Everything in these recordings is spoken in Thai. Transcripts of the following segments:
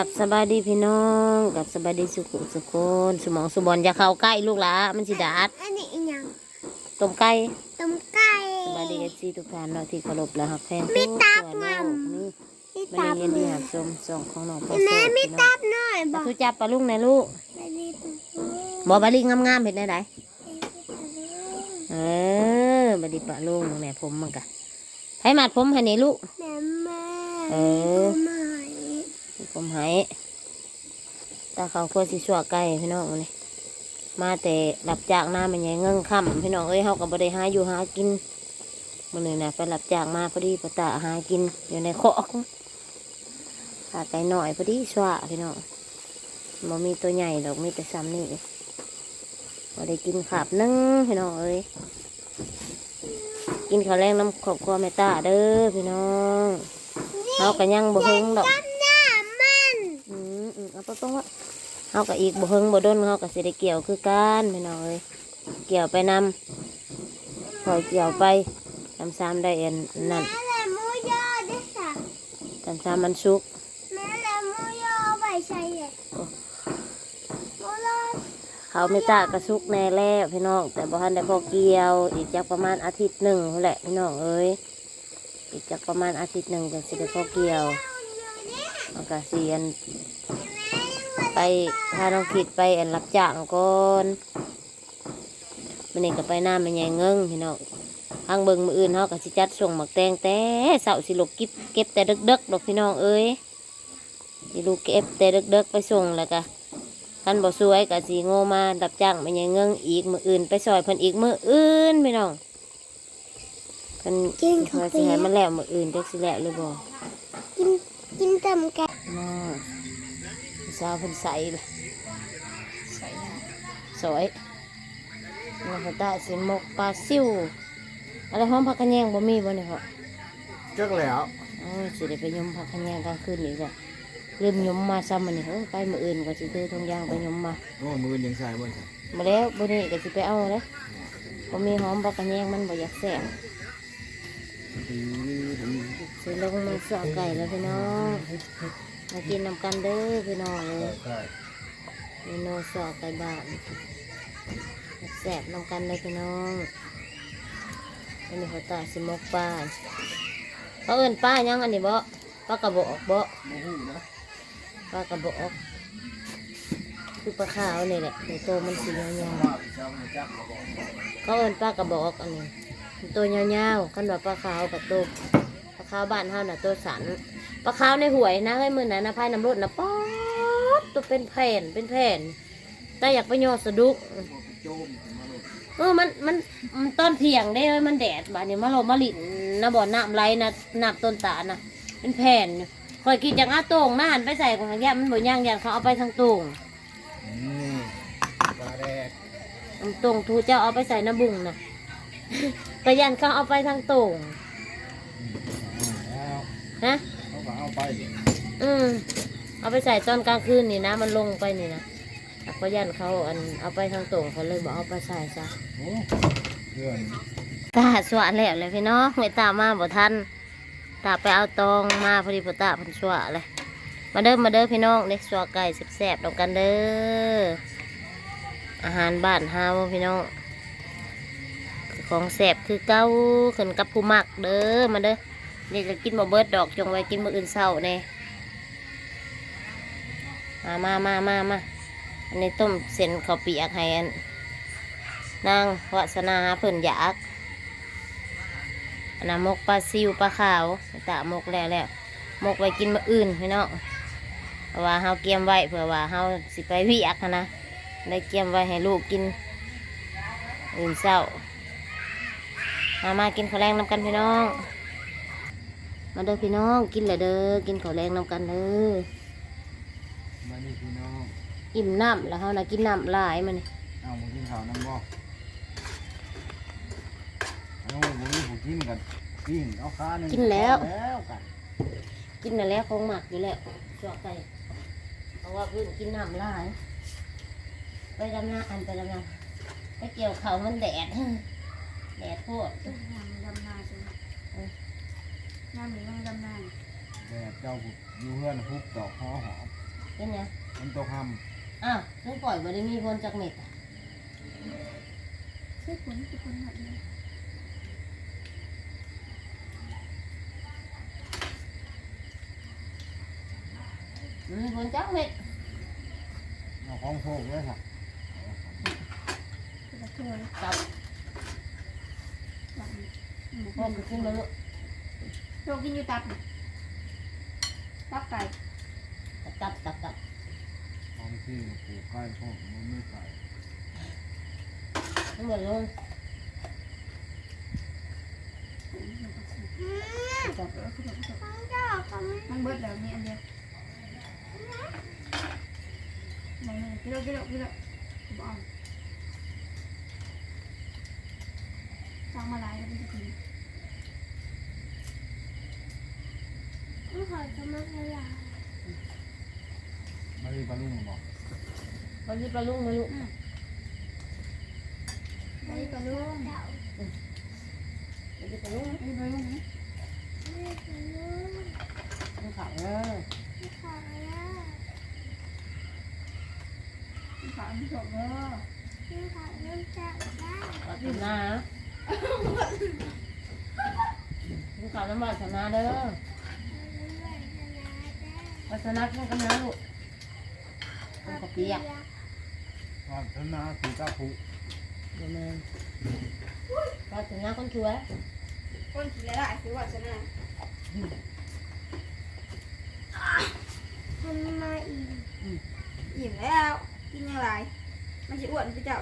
กับสบายดีพี่น้องกับสบายดีสุขุสุคนสมองสุบอลอย่าเข้าใกล้ลูกหลามันสิดาดอันนี้อีหยังต้มไก่ต้มไก่สบายดีเอซีทุกท่านเนาะที่เคารพและฮักแฟนมีทุกตับตัวโลงามกนี่มีมันตับเรียนดีหับชมส่องของน้องพ่อแม่โซ่มีพี่น้อตังบหน่อยบมาอกทุจับปลาลุงในลูกไม่มีตับบ่บาลีงามๆเห็นได้ไหนเออบาลีปลาลุงแม่ผมมันกะให้มัดผมให้นี่ลูกแม่แม่เออ ผมให้ตาเขาควรสิชั่วไก่พี่น้องนี่มาแต่รับจากหน้ามันใหญ่เงิ่งค่ำพี่น้องเอ้ยเฮากับบริหาอยู่หากินมันนึงนะไปรับจากมาพอดีปะตาหากินอยู่ในคอกขาไก่หน่อยพอดีชั่วพี่น้องบ่มีตัวใหญ่ดอกมีแต่ซ้ำนี่บ่ได้กินขาบนึ่งพี่น้องเอ้ยกินข้าวแรงน้ำขอบครัวแม่ตาเด้อพี่น้องเฮากันยังบ่เฮงดอก จำหน้ามัน อืมอืมเอาไป ตรงว่าเฮากับอีกบ่เฮิงบ่ดนเฮากับสิได้เกี่ยวคือกันพี่น้องเอ้ยเกี่ยวไปนำคอยเกี่ยวไปทำซ้ำได้เอ็นนั่นแม่และหมูยอด้วยค่ะทำซ้ำมันสุกแม่และหมูยอไปใส่เลยหมูยอเขาไม่ตากระสุกแน่แล้วพี่น้องแต่บ่ทันได้พอเกี่ยว อีกจักประมาณอาทิตย์หนึ่งนั่นแหละพี่น้องเอ้ยอีกจักประมาณอาทิตย์หนึ่งจะสิได้พอเกี่ยวมันก็สิอัน ไปพาน้องคิดไปอันรับจ้างก่อนมันนี่ก็ไปหน้ามันใหญ่เงิงพี่น้องทางเบิงมืออื่นเขาก็สิจัดส่งหมักแตงแต่เสาสิลูกเก็บเก็บแต่เด็กๆดอกพี่น้องเอ้ยสิลูกเก็บแต่เด็กๆไปส่งแล้วก็คันบ่สวยก็สิโง่มารับจ้างมันใหญ่เงิงอีกมืออื่นไปซอยเพิ่นอีกมืออื่นพี่น้องเพิ่นกินข้าวว่าเปีสิยให้กมันแล้วมืออื่นจักสิแล้วหรือบ่กินกินต้มไก่น่า สาวเพิ่นใส่เลยสวยแล้วก็ได้สิหมกปลาซิวอะไรหอมผักกระแยงบ่มีบ่เนี่ยเหรอจักแล้วโอ้ยสิได้ไปยมผักขะแยงกลางคืนนี่จ้ะลืมยมมาซ้ำมันนี่เอ้ยไปมื้ออื่นก็สิซื้อทงยางไปยมมาโอ้มือยังใส่บนมาแล้วบ่นี้ก็สิไปเอาเลยบ่มีหอมผักขะแยงมันบ่อยากแซ่บสิลงมือสอไก่แล้วพี่น้อง มากินนำกันเด้อพี่น้องเลยเมนูสอไก่บ้านแซ่บนำกันเลยพี่น้องอันนี้เขาตาสิมกปลาเขาเอิ้นป้ายังอันนี้บ่ปลากระบอกบ่ปลากระบอกคือปลาขาวนี่แหละในโตวมันสียาวๆเขาเอินปลากระบอกอันนี้มันตัวยาวๆขันว่าปลาขาวกับตัวปลาขาวบ้านเฮาน่ะตัวสัน ปลาขาวในหวยนะเฮ้ยมือนั้นนะพายน้ำรดนะป๊อดตัวเป็นแผ่นเป็นแผ่น แต่อยากไปโยอสะดุกเออมันมันมันต้นเถียงได้เว้ยมันแดดบาดนี้มาลมมาลินนะบ่อน้ำไหลนะน้ำต้นตาลนะเป็นแผ่นคอยกินจากอาโต่งน่านไปใส่ของแก้มันบ่ย่างอย่างเขาเอาไปทางโต่งนี่ปลาแดกอันโต่งทูเจ้าเอาไปใส่น้ำบุ้งนะแต่ยันเขาเอาไปทางโต่งฮะ ก็เอาไปอืมเอาไปใส่ตอนกลางคืนนี่นะ มันลงไปนี่นะแต่ก็ยันเขาอันเอาไปทางโต่งเขาเลยบอกเอาไปใส่ซะโอ้เพื่อนตาสวะแล้วเลยพี่น้องไม่ตามมาบ่ทันตาไปเอาตองมาพอดีพอตาเพันสวะเลย มาเด้อมาเด้อพี่น้องเล็กสวะไก่แซ่บๆดอกกันเด้ออาหารบ้านเฮาพี่น้องของแซ่บคือเก้าขึ้นกับผู้มักเด้อมาเด้อ นี่จะกินบ่เบิดดอกจงไว้กินมื้ออื่นเช้าแน่มามามามามาอันนี้ต้มเส้นข้าวเปียกให้อันนางวัสนาเพิ่นอยากอันนั้นมกปลาซิวปลาขาวตะมกแล้วแล้วมกไว้กินมื้ออื่นพี่น้องว่าเฮาเกียมไว้เผื่อว่าเฮาสิไปวิอักนะได้เกียมไว้ให้ลูกกินอื่นเช้ามามากินข้าวแรงน้ำกันพี่น้อง มาเด้อพี่น้องกินเลยเด้อกินข้าวแรงนำกันเด้อมานี่พี่น้องอิ่มน้ำแล้วเฮานะกินน้ำหลายมันเอามากินข้าวน้ำบ่เอาบุ้ยผู้กินกันกินเอาขาหนึ่งแล้วกันกินนั่นแหล้วของหมักอยู่แล้วจอกไปเพราะว่าเพื้นกินน้ำหลาย ไปดำนาอันไปดำนาไปเกี่ยวเขาวมันแดดแดดโคตรยำดำนาใช่ไหม ยำหรือยังดำนาแดดเจ้าอยู่เพื่อนฮุบดอกหอหอมตกหอ้าวซึ่งปล่อยบ่ได้มีคนจากเม็ดอะใช่คนคือคนหมดเลยมันมีคนจากเม็ดำเอาของโชคเลยค่ะคือกระเทยจับแบบนี้หมูพวกขึ้นมาลูก โชคกินอยู่ตับนี่ตับไก่จับจับจับของที่ปลูกใกล้พวกมันไม่ใส่ทั้งหมดลงจับมันเบิดแล้วนี่อันเดียวไหนนี่กิโลกิโลกิโลบอมสั่งมาหลายแล้วไม่จะกิน ไม่ขอจะมาขยะไม่ได้ปลาลุงบอกมันจะปลาลุงมาลูกไปกับลุงมันจะปลาลุงไปกับลุงนี่มันขาวเนอะขาวที่สุดเลยขาวชนะมันขาวน้ำมันชนะเด้อ วัฒนธรรมกันนะลูกมันก็เปียกว่าชนะสีตาผูเดี๋ยวมันวัฒนธรรมคนสวยคนขี่แล้วคือว่าชนะทำมาอีกอิ่มแล้วกินยังไงมันจะอ้วนไปเจ้า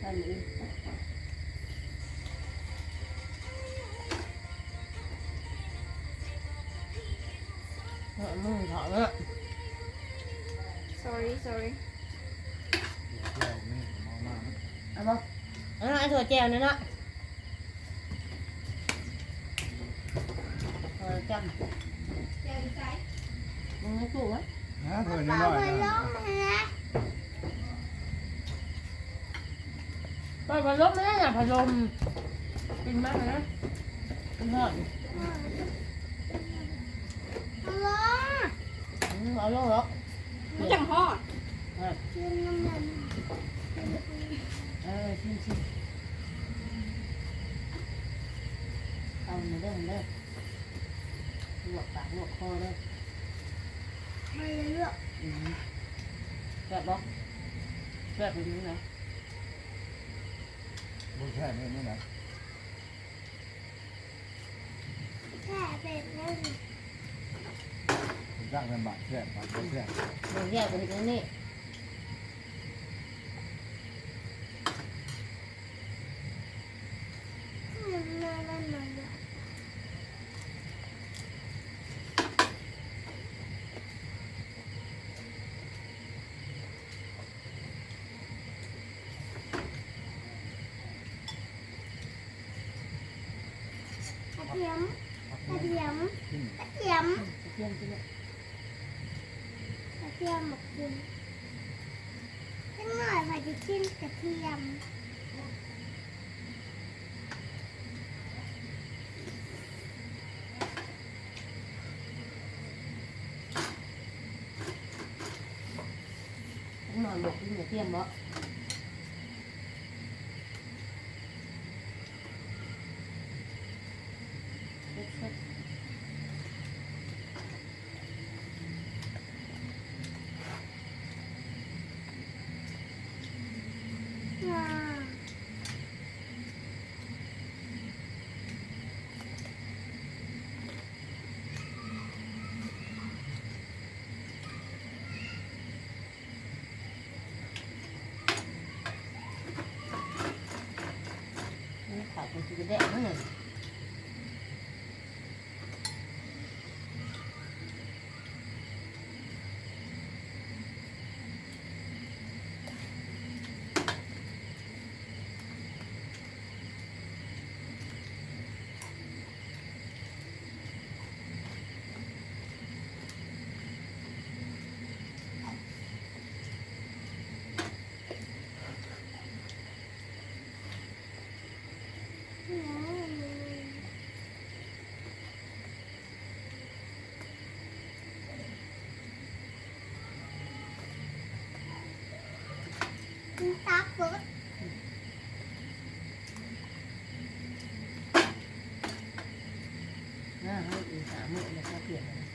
ท่านนี้เอา มึงถอดเนาะ sorry sorry เองมานะเอาบ่เอาหน่อยไอ้ถั่วแจวนั่นนาะเอาจำมึงไม่ถูกไหมนะเธอน้อยๆนะเปิดพัดลมไม่ได้น่ะพัดลมกินมากเลยนะกินทอดอืม เอาลงหรอกมันจังฮอดเออเออชิมชิมเอามาเด้อมาเด้อลวกปากลวกคอเด้ออืมแซ่บบ่แซ่บไปถึงไหนบุญแค่นี้นี่นะผม จ้างเป็นบาทแค่บาทแค่เดี๋ยวแยกไปถึงนี่กระเทียมกระเทียมขึ้นกระเทียม เทียมกินเนี่ย กระเทียมหมกกินขึ้นหน่อยพอจะกินกระเทียมต้องนอนหลบกินกระเทียมบ่ Gede. Hmm. เขาอีกสามมื้อแล้วก็เปลี่ยนเลย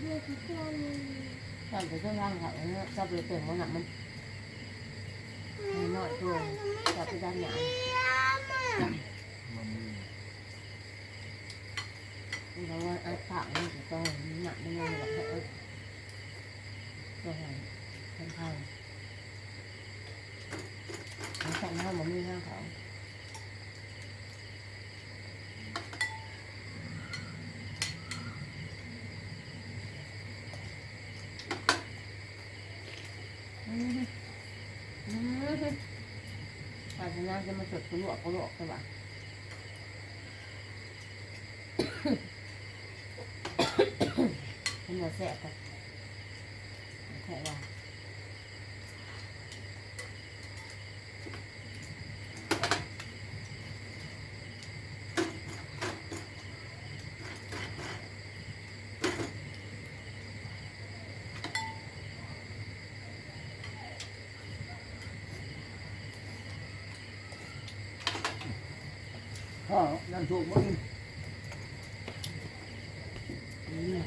เมื่ เพราว่าอัดผักมันจะต้องหนักไม่ยอมหรอกให้อัดก็ให้ทำข้าวมันสั่งข้าวมันห้าวเขาอืมอืมอาจจะน่าจะมาจดกระลวกกระลวกใช่ปะ เป็นหัว แสบกันแค่ว่าพ่อยังถูกมึง อืม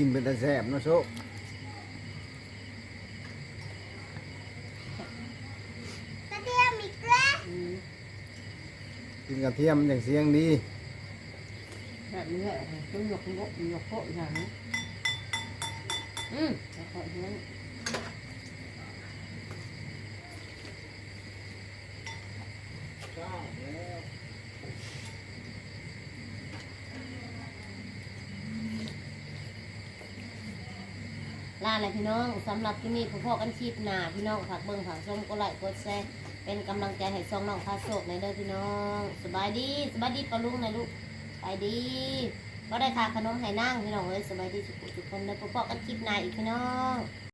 กินเป็นแต่แสบเนาะโชคกระเทียมอีกแล้วอืมกินกระเทียมอย่างเสียงดี แบบนี้แหละต้องหยกหยกหยกโปะอย่างนี้อืมแล้วก็อย่างนั้ ลาเลยพี่น้องสำหรับที่นี่พ่อกันคลิปหนาพี่น้องผักเบิ่งผักชมก็ไลกดแซ่เป็นกำลังใจให้ซองน้องพาโศกในเด้อพี่น้องสบายดีสบายดีปะลุงนะลูกไปดีก็ได้ค่าขนมให้นั่งพี่น้องเอ้ยสบายดีสุขุทุกคนเด้อพ่อกันคลิปหนาอีกพี่น้อง